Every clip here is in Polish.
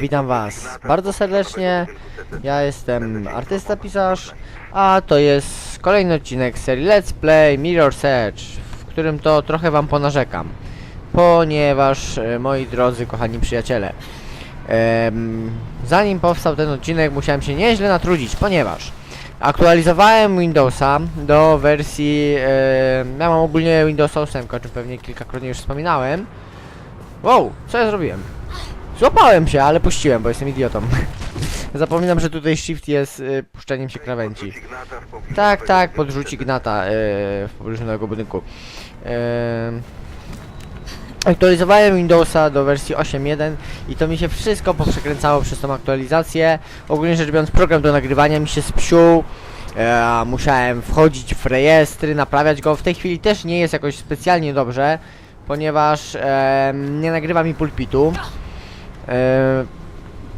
Witam Was bardzo serdecznie. Ja jestem artysta pisarz, a to jest kolejny odcinek serii Let's Play Mirror Search, w którym to trochę Wam ponarzekam, ponieważ e, moi drodzy, kochani przyjaciele, em, zanim powstał ten odcinek, musiałem się nieźle natrudzić, ponieważ aktualizowałem Windowsa do wersji. E, ja mam ogólnie Windowsa 8, o czym pewnie kilkakrotnie już wspominałem. Wow, co ja zrobiłem? Złapałem się, ale puściłem, bo jestem idiotą. Zapominam, że tutaj shift jest y, puszczeniem się krawędzi. Tak, tak, podrzuci gnata y, w pobliżu nowego budynku. Y, aktualizowałem Windowsa do wersji 8.1 i to mi się wszystko poprzekręcało przez tą aktualizację. Ogólnie rzecz biorąc, program do nagrywania mi się spsił. E, musiałem wchodzić w rejestry, naprawiać go. W tej chwili też nie jest jakoś specjalnie dobrze, ponieważ nie nagrywa mi pulpitu. E,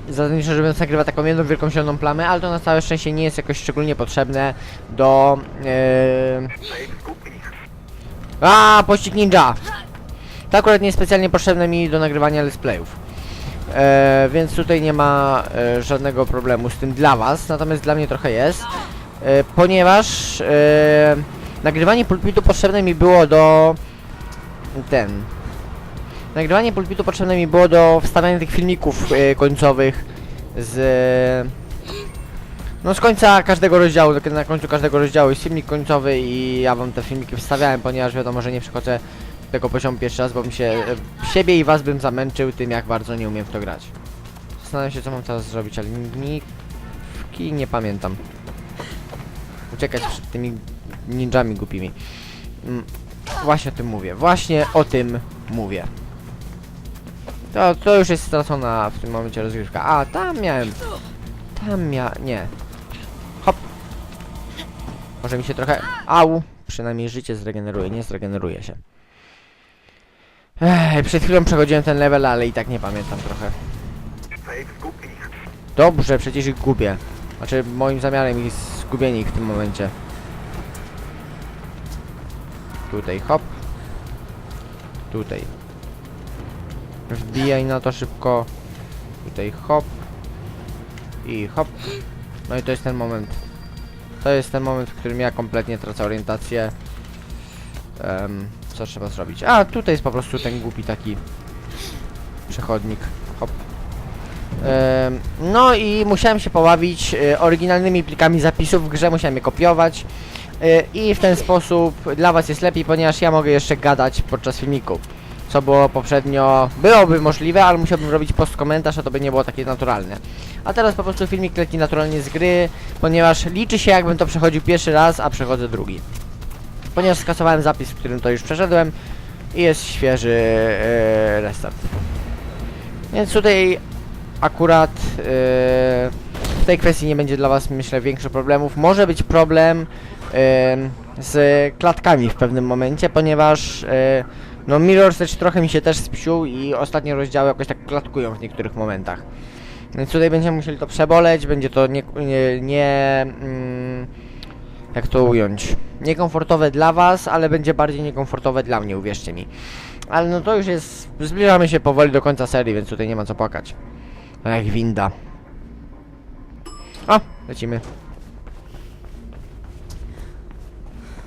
Zasadniczo biorąc nagrywa taką jedną wielką zieloną plamę, ale to na całe szczęście nie jest jakoś szczególnie potrzebne do... E... A, pościg ninja! To akurat nie jest specjalnie potrzebne mi do nagrywania let's playów. E, więc tutaj nie ma żadnego problemu z tym dla was, natomiast dla mnie trochę jest. Ponieważ e, nagrywanie pulpitu potrzebne mi było do... ten... Nagrywanie pulpitu potrzebne mi było do wstawiania tych filmików e, końcowych z... No z końca każdego rozdziału, do na końcu każdego rozdziału jest filmik końcowy i ja wam te filmiki wstawiałem, ponieważ wiadomo, że nie przechodzę tego poziomu pierwszy raz, bo mi się... E, siebie i was bym zamęczył tym, jak bardzo nie umiem w to grać. Zastanawiam się, co mam teraz zrobić, ale ni... nie pamiętam. Uciekać przed tymi ninjami głupimi. Mm, właśnie o tym mówię, właśnie o tym mówię. To, to już jest stracona w tym momencie rozgrywka. A, tam miałem. Tam mia... nie. Hop. Może mi się trochę... Au! Przynajmniej życie zregeneruje, nie zregeneruje się. Ech, przed chwilą przechodziłem ten level, ale i tak nie pamiętam trochę. Dobrze, przecież ich gubię. Znaczy, moim zamiarem jest zgubienie ich w tym momencie. Tutaj, hop. Tutaj. Wbijaj na to szybko. Tutaj hop. I hop. No i to jest ten moment. To jest ten moment, w którym ja kompletnie tracę orientację. Em, co trzeba zrobić? A, tutaj jest po prostu ten głupi taki przechodnik. Hop. Em, no i musiałem się poławić e, oryginalnymi plikami zapisów w grze, musiałem je kopiować. E, I w ten sposób dla was jest lepiej, ponieważ ja mogę jeszcze gadać podczas filmiku co było poprzednio, byłoby możliwe, ale musiałbym robić post komentarz, a to by nie było takie naturalne. A teraz po prostu filmik leci naturalnie z gry, ponieważ liczy się jakbym to przechodził pierwszy raz, a przechodzę drugi. Ponieważ skasowałem zapis, w którym to już przeszedłem i jest świeży e, restart. Więc tutaj akurat e, w tej kwestii nie będzie dla was myślę większych problemów. Może być problem e, z klatkami w pewnym momencie, ponieważ e, no Mirror Search trochę mi się też spsił i ostatnie rozdziały jakoś tak klatkują w niektórych momentach. Więc tutaj będziemy musieli to przeboleć, będzie to nie... nie, nie mm, jak to ująć? Niekomfortowe dla was, ale będzie bardziej niekomfortowe dla mnie, uwierzcie mi. Ale no to już jest... Zbliżamy się powoli do końca serii, więc tutaj nie ma co płakać. No jak winda. O, lecimy.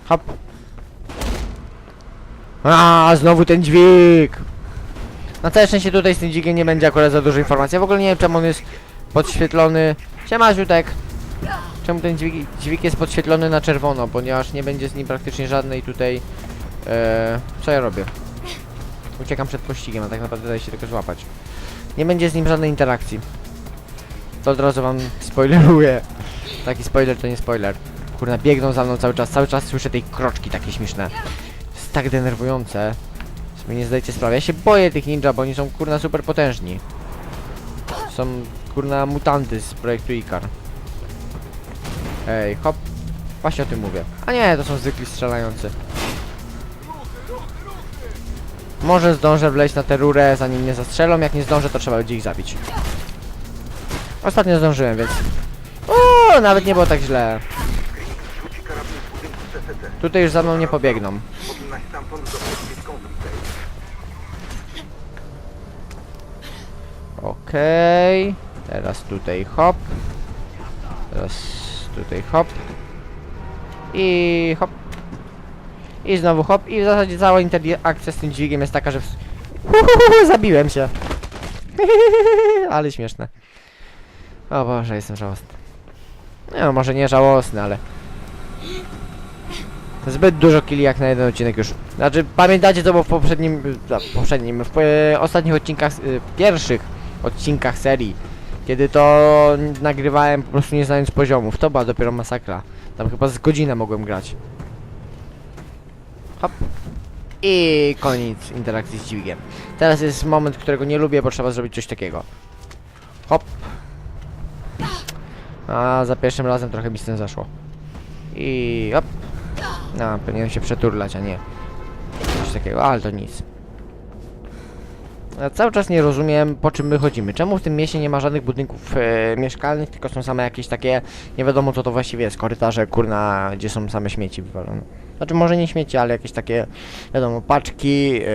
Hop. A, znowu ten dźwig! Na całe szczęście tutaj z tym dźwigiem nie będzie akurat za dużo informacji. W ogóle nie wiem czemu on jest podświetlony. Siema, Ziutek! Czemu ten dźwig, dźwig jest podświetlony na czerwono, ponieważ nie będzie z nim praktycznie żadnej tutaj... E, co ja robię? Uciekam przed pościgiem, a tak naprawdę daje się tylko złapać. Nie będzie z nim żadnej interakcji. To od razu wam spoileruję. Taki spoiler to nie spoiler. Kurna, biegną za mną cały czas, cały czas słyszę tej kroczki takie śmieszne jest tak denerwujące. Sobie nie zdajecie sprawy. Ja się boję tych ninja, bo oni są kurna super potężni. Są kurna mutanty z projektu Ikar. Ej, hop. Właśnie o tym mówię. A nie, to są zwykli strzelający. Może zdążę wleźć na tę rurę, zanim mnie zastrzelą. Jak nie zdążę, to trzeba będzie ich zabić. Ostatnio zdążyłem, więc... O, nawet nie było tak źle. Tutaj już za mną nie pobiegną. Okej. Teraz tutaj hop. Teraz tutaj hop. I hop. I znowu hop. I w zasadzie cała interakcja z tym dźwigiem jest taka, że... w- Zabiłem się. ale śmieszne. O Boże, jestem żałosny. No, może nie żałosny, ale... Zbyt dużo killi jak na jeden odcinek już. Znaczy, pamiętacie co było w poprzednim... a, w poprzednim... w e, ostatnich odcinkach... y, pierwszych odcinkach serii. Kiedy to nagrywałem po prostu nie znając poziomów. To była dopiero masakra. Tam chyba z godzinę mogłem grać. Hop. I koniec interakcji z dźwigiem. Teraz jest moment, którego nie lubię, bo trzeba zrobić coś takiego. Hop. A za pierwszym razem trochę mi z tym zaszło. I hop. No, powinienem się przeturlać, a nie coś takiego, ale to nic. Cały czas nie rozumiem, po czym my chodzimy. Czemu w tym mieście nie ma żadnych budynków e, mieszkalnych, tylko są same jakieś takie, nie wiadomo co to właściwie jest, korytarze, kurna, gdzie są same śmieci wywalone. Znaczy może nie śmieci, ale jakieś takie, wiadomo, paczki, e,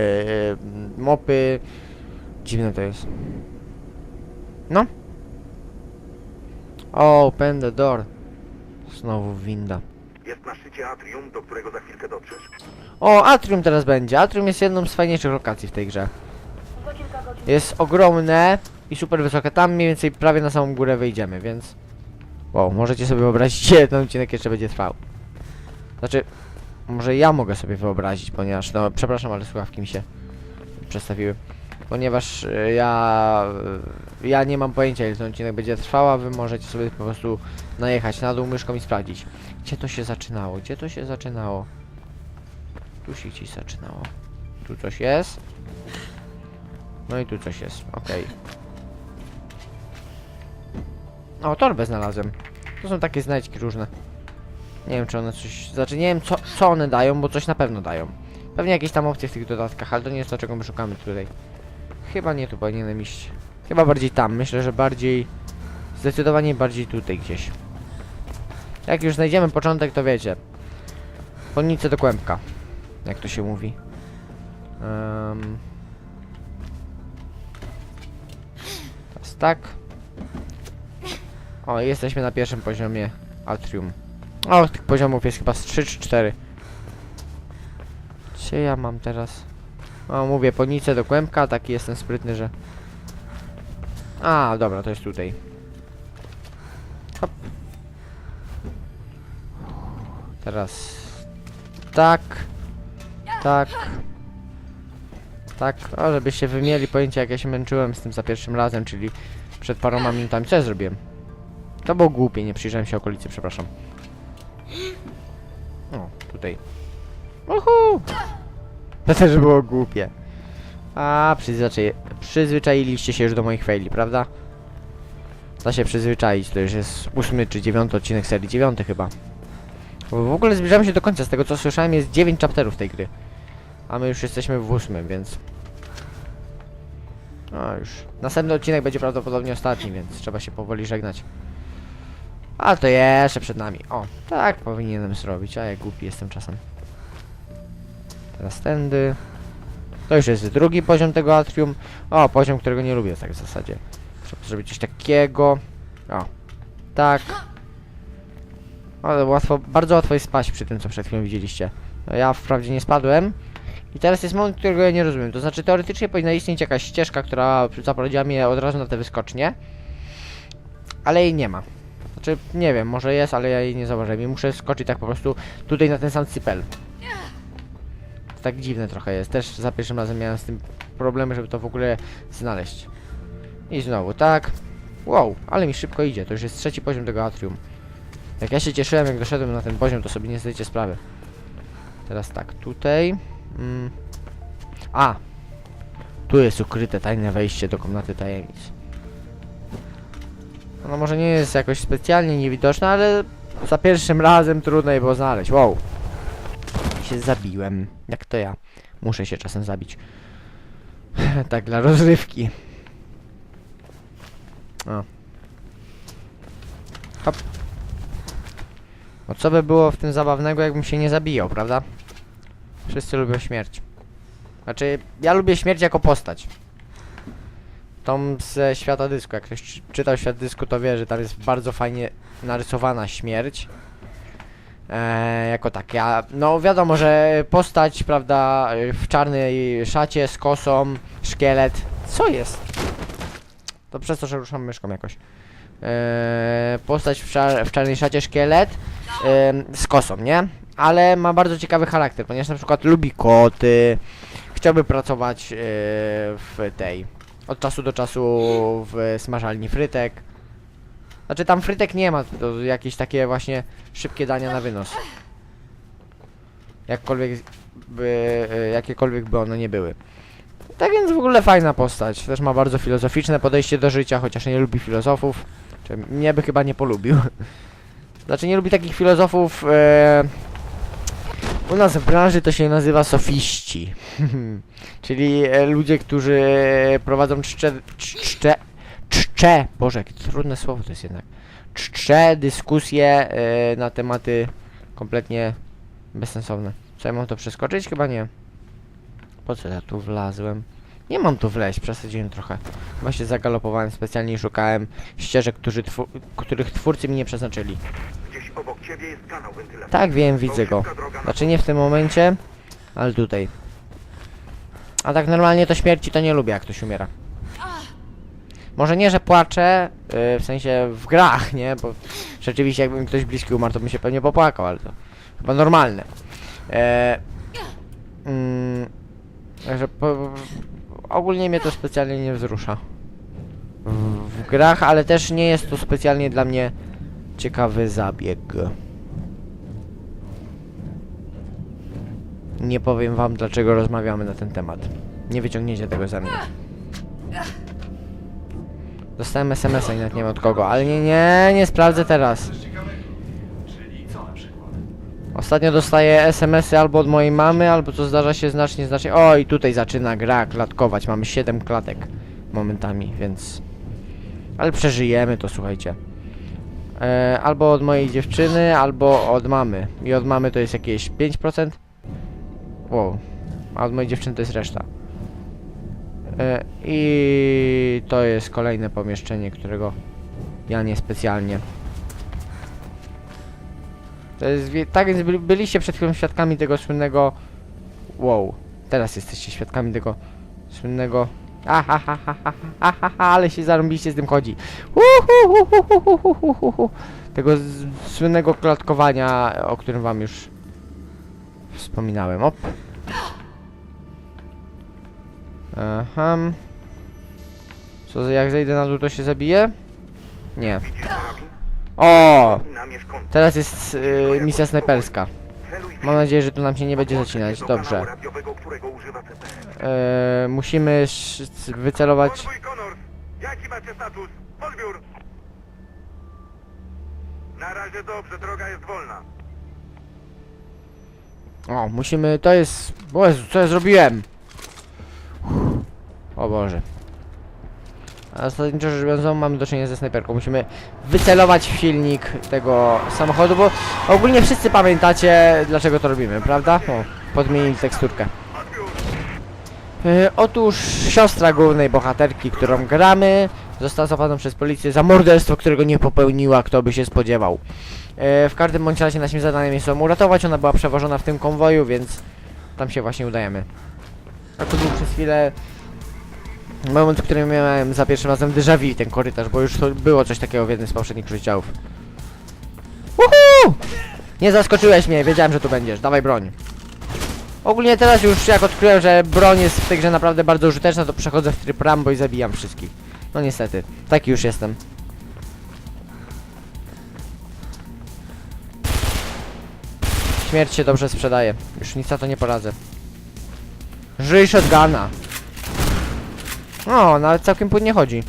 mopy. Dziwne to jest. No. Open the door. Znowu winda. Jest na szczycie atrium, do którego za chwilkę dotrzesz. O, Atrium teraz będzie. Atrium jest jedną z fajniejszych lokacji w tej grze. Jest ogromne i super wysokie. Tam mniej więcej prawie na samą górę wyjdziemy, więc... Wow, możecie sobie wyobrazić, ile ten odcinek jeszcze będzie trwał. Znaczy, może ja mogę sobie wyobrazić, ponieważ, no, przepraszam, ale słuchawki mi się przestawiły. Ponieważ y, ja... y, ja nie mam pojęcia, ile ten odcinek będzie trwał, a wy możecie sobie po prostu najechać na dół myszką i sprawdzić. Gdzie to się zaczynało? Gdzie to się zaczynało? Tu się gdzieś zaczynało. Tu coś jest. No i tu coś jest, okej. O, torbę znalazłem. To są takie znajdźki różne. Nie wiem, czy one coś... Znaczy, nie wiem, co, co one dają, bo coś na pewno dają. Pewnie jakieś tam opcje w tych dodatkach, ale to nie jest to, czego my szukamy tutaj. Chyba nie tu powinienem iść. Chyba bardziej tam. Myślę, że bardziej... Zdecydowanie bardziej tutaj gdzieś. Jak już znajdziemy początek, to wiecie. Chodnicę do kłębka. Jak to się mówi. Um, tak. O, jesteśmy na pierwszym poziomie atrium. O, tych poziomów jest chyba z 3 czy 4. Gdzie ja mam teraz? O, mówię, podnicę do kłębka, taki jestem sprytny, że... A, dobra, to jest tutaj. Hop. Teraz... Tak. Tak. Tak, o, żebyście wy pojęcie, jak ja się męczyłem z tym za pierwszym razem, czyli przed paroma minutami. Co ja zrobiłem? To było głupie, nie przyjrzałem się okolicy, przepraszam. O, tutaj. Uhu! To też było głupie. A, przyzwyczai przyzwyczailiście się już do moich faili, prawda? Da się przyzwyczaić, to już jest ósmy czy dziewiąty odcinek serii, dziewiąty chyba. W ogóle zbliżamy się do końca, z tego co słyszałem jest 9 chapterów tej gry. A my już jesteśmy w ósmym, więc... No już. Następny odcinek będzie prawdopodobnie ostatni, więc trzeba się powoli żegnać. A to jeszcze przed nami. O, tak powinienem zrobić, a ja głupi jestem czasem. Teraz tędy. To już jest drugi poziom tego atrium. O, poziom, którego nie lubię tak w zasadzie. Trzeba zrobić coś takiego. O, tak. Ale łatwo, bardzo łatwo jest spaść przy tym, co przed chwilą widzieliście. No ja wprawdzie nie spadłem. I teraz jest moment, którego ja nie rozumiem. To znaczy, teoretycznie powinna istnieć jakaś ścieżka, która zaprowadziła mnie od razu na te wyskocznie. Ale jej nie ma. Znaczy, nie wiem, może jest, ale ja jej nie zauważyłem. I muszę skoczyć tak po prostu tutaj na ten sam cypel. Tak dziwne trochę jest. Też za pierwszym razem miałem z tym problemy, żeby to w ogóle znaleźć. I znowu tak. Wow, ale mi szybko idzie. To już jest trzeci poziom tego atrium. Jak ja się cieszyłem, jak doszedłem na ten poziom, to sobie nie zdajecie sprawy. Teraz tak, tutaj. Mm. A! Tu jest ukryte tajne wejście do komnaty tajemnic. No może nie jest jakoś specjalnie niewidoczne, ale za pierwszym razem trudno je było znaleźć. Wow! Się zabiłem. Jak to ja? Muszę się czasem zabić. tak dla rozrywki. O. Hop. Bo co by było w tym zabawnego, jakbym się nie zabijał, prawda? Wszyscy lubią śmierć. Znaczy, ja lubię śmierć jako postać. Tą ze świata dysku. Jak ktoś czy- czytał świat dysku, to wie, że tam jest bardzo fajnie narysowana śmierć. E, jako taka. No wiadomo, że postać, prawda, w czarnej szacie z kosą, szkielet. Co jest? To przez to, że ruszam myszką jakoś. E, postać w, czar w czarnej szacie, szkielet em, z kosą, nie? Ale ma bardzo ciekawy charakter, ponieważ na przykład lubi koty, chciałby pracować e, w tej, od czasu do czasu w smażalni frytek. Znaczy tam frytek nie ma, to jakieś takie właśnie szybkie dania na wynos. Jakkolwiek by, e, jakiekolwiek by one nie były. Tak więc w ogóle fajna postać, też ma bardzo filozoficzne podejście do życia, chociaż nie lubi filozofów. Czy mnie by chyba nie polubił. Znaczy nie lubi takich filozofów. E, u nas w branży to się nazywa sofiści. Czyli e, ludzie, którzy prowadzą czcze, czcze, czcze, Boże, trudne słowo to jest jednak. Czcze dyskusje e, na tematy kompletnie bezsensowne. Co ja mam to przeskoczyć? Chyba nie. Po co ja tu wlazłem? Nie mam tu wleźć, przesadziłem trochę. Chyba się zagalopowałem specjalnie i szukałem ścieżek, którzy twu których twórcy mi nie przeznaczyli. Gdzieś obok ciebie jest kanał wentylacyjny. Tak, wiem, widzę go. Znaczy nie w tym momencie, ale tutaj. A tak normalnie to śmierci to nie lubię, jak ktoś umiera. Może nie, że płaczę, yy, w sensie w grach, nie? Bo rzeczywiście jakby mi ktoś bliski umarł, to bym się pewnie popłakał, ale to chyba normalne. E, mm, Także po, ogólnie mnie to specjalnie nie wzrusza. W, w grach, ale też nie jest to specjalnie dla mnie ciekawy zabieg. Nie powiem wam dlaczego rozmawiamy na ten temat. Nie wyciągniecie tego ze mnie. Dostałem SMS-a i nawet nie wiem od kogo, ale nie, nie, nie sprawdzę teraz. Ostatnio dostaję SMS-y albo od mojej mamy, albo co zdarza się znacznie, znacznie... O, i tutaj zaczyna gra klatkować. Mamy 7 klatek momentami, więc... Ale przeżyjemy to, słuchajcie. E, albo od mojej dziewczyny, albo od mamy. I od mamy to jest jakieś 5%. Wow. A od mojej dziewczyny to jest reszta. E, I to jest kolejne pomieszczenie, którego ja niespecjalnie. To jest, tak więc byli, byliście przed chwilą świadkami tego słynnego... Wow. Teraz jesteście świadkami tego słynnego... Aha, ha, ha, ha, ha, ha, ha, ale się zarąbiście z tym chodzi. Tego z, słynnego klatkowania, o którym wam już wspominałem. Op. Aha. Co, jak zejdę na dół, to się zabije? Nie. O! Teraz jest y, misja snajperska. Mam nadzieję, że tu nam się nie będzie zacinać. Dobrze. E, musimy wycelować. Jaki macie status? Odbiór! Na razie dobrze, droga jest wolna. O, musimy. To jest. Jezu, co ja zrobiłem? O Boże. A zasadniczo rzecz biorąc, znowu mamy do czynienia ze snajperką. Musimy wycelować w silnik tego samochodu, bo ogólnie wszyscy pamiętacie, dlaczego to robimy, prawda? O, podmienili teksturkę. E, otóż siostra głównej bohaterki, którą gramy, została zapadana przez policję za morderstwo, którego nie popełniła, kto by się spodziewał. E, w każdym bądź razie naszym zadaniem jest ją uratować, ona była przewożona w tym konwoju, więc tam się właśnie udajemy. A to był przez chwilę moment, w którym miałem za pierwszym razem déjà vu ten korytarz, bo już to było coś takiego w jednym z poprzednich rozdziałów. Uhu! Nie zaskoczyłeś mnie, wiedziałem, że tu będziesz, dawaj broń. Ogólnie teraz już jak odkryłem, że broń jest w tej grze naprawdę bardzo użyteczna, to przechodzę w tryb Rambo i zabijam wszystkich. No niestety, taki już jestem. Śmierć się dobrze sprzedaje. Już nic na to nie poradzę. Żyj shotguna. O, nawet całkiem płynnie chodzi.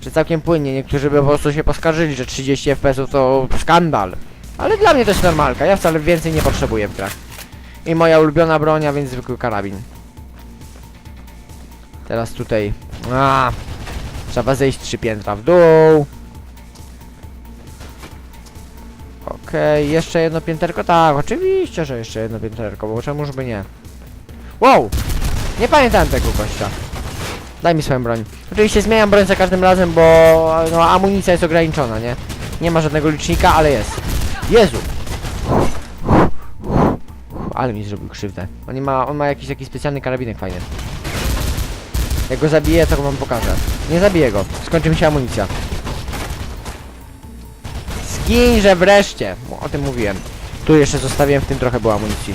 Czy całkiem płynnie, niektórzy by po prostu się poskarżyli, że 30 fps to skandal. Ale dla mnie to jest normalka, ja wcale więcej nie potrzebuję w grach. I moja ulubiona broń, a więc zwykły karabin. Teraz tutaj... A, trzeba zejść trzy piętra w dół. Okej, jeszcze jedno pięterko? Tak, oczywiście, że jeszcze jedno pięterko, bo czemuż by nie. Wow! Nie pamiętałem tego gościa. Daj mi swoją broń. Oczywiście zmieniam broń za każdym razem, bo no, amunicja jest ograniczona, nie? Nie ma żadnego licznika, ale jest. Jezu! Ale mi zrobił krzywdę. On, ma, on ma jakiś taki specjalny karabinek fajny. Jak go zabiję, to go wam pokażę. Nie zabiję go. Skończy mi się amunicja. Zginże wreszcie! O tym mówiłem. Tu jeszcze zostawiłem, w tym trochę było amunicji.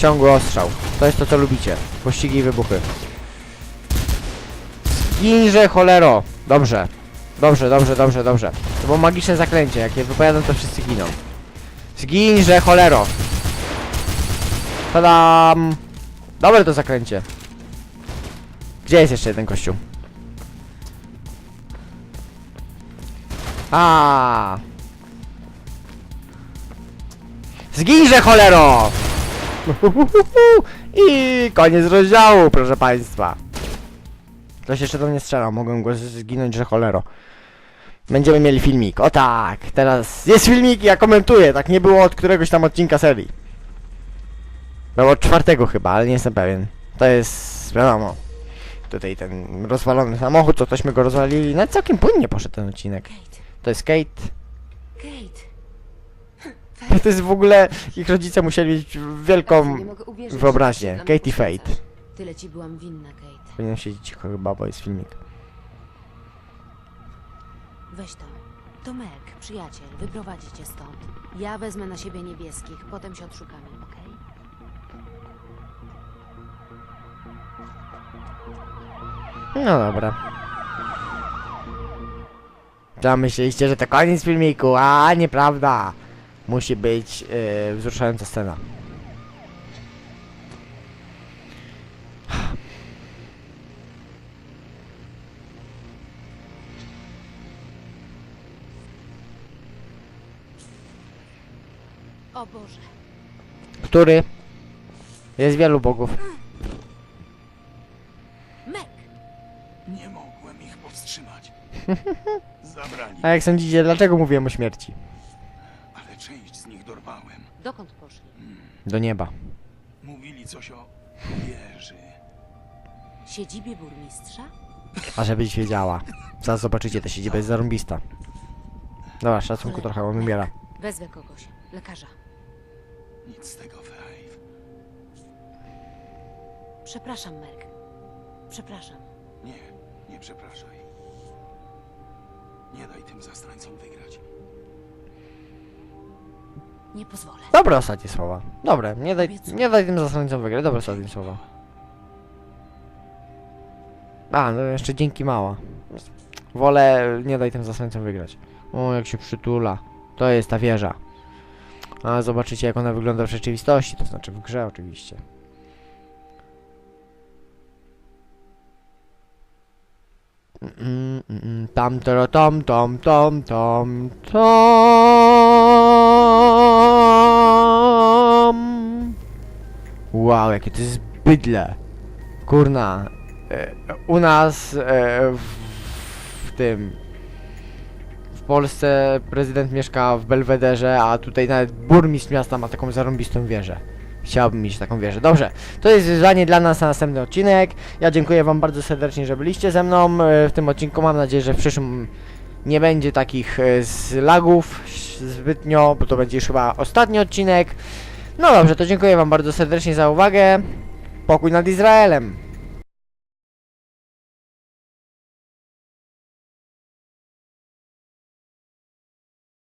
Ciągły ostrzał. To jest to, co lubicie. Pościgi i wybuchy. Zginże cholero! Dobrze. Dobrze, dobrze, dobrze, dobrze. To było magiczne zaklęcie. Jak je wypowiadam, to wszyscy giną. Zginże cholero! Tadam! Dobre to zaklęcie. Gdzie jest jeszcze jeden kościół? A. Zginże cholero! I koniec rozdziału, proszę państwa. Ktoś jeszcze do mnie strzelał, mogłem go zginąć, że cholero. Będziemy mieli filmik. O tak, teraz jest filmik ja komentuję. Tak nie było od któregoś tam odcinka serii. Było od czwartego chyba, ale nie jestem pewien. To jest, wiadomo. Tutaj ten rozwalony samochód, to tośmy go rozwalili. No całkiem płynnie poszedł ten odcinek. To jest Kate. Kate. To jest w ogóle, ich rodzice musieli mieć wielką nie mogę uwierzyć, że wyobraźnię. to mnie Fate. Tyle ci byłam winna, Kate. Powinienem siedzieć cicho chyba, bo jest filmik. Weź to. To Merk, przyjaciel, wyprowadzi cię stąd. Ja wezmę na siebie niebieskich, potem się odszukamy, okej? No dobra. Co myśleliście, że to koniec filmiku? A nieprawda. Musi być yy, wzruszająca scena. O Boże. Który? Jest wielu bogów. Merk! Nie mogłem ich powstrzymać. Zabrali, A jak sądzicie, dlaczego mówiłem o śmierci? Dokąd poszli? Do nieba. Mówili coś o wieży. Siedzibie burmistrza? A żebyś wiedziała. Zaraz zobaczycie, ta siedziba jest zarąbista. Dobra, szacunku trochę, on umiera. Wezwę kogoś. Lekarza. Nic z tego, Faith. Przepraszam, Merk. Przepraszam. Nie, nie przepraszaj. Nie daj tym zastrańcom wygrać. Nie pozwolę. Dobre ostatnie słowa. Dobre, nie daj, nie daj tym zasłońcom wygrać. Dobre ostatnie słowa. A, no jeszcze dzięki mała. Wolę nie daj tym zasłońcom wygrać. O, jak się przytula. To jest ta wieża. A zobaczycie jak ona wygląda w rzeczywistości, to znaczy w grze oczywiście. Mm, mm, mm, Tam, tero, tom, Wow, jakie to jest bydle. Kurna. E, u nas e, w, w tym. W Polsce prezydent mieszka w Belwederze, a tutaj nawet burmistrz miasta ma taką zarąbistą wieżę. Chciałbym mieć taką wieżę. Dobrze, to jest wyzwanie dla nas na następny odcinek. Ja dziękuję wam bardzo serdecznie, że byliście ze mną e, w tym odcinku. Mam nadzieję, że w przyszłym nie będzie takich z lagów zbytnio, bo to będzie już chyba ostatni odcinek. No dobrze, to dziękuję wam bardzo serdecznie za uwagę. Pokój nad Izraelem.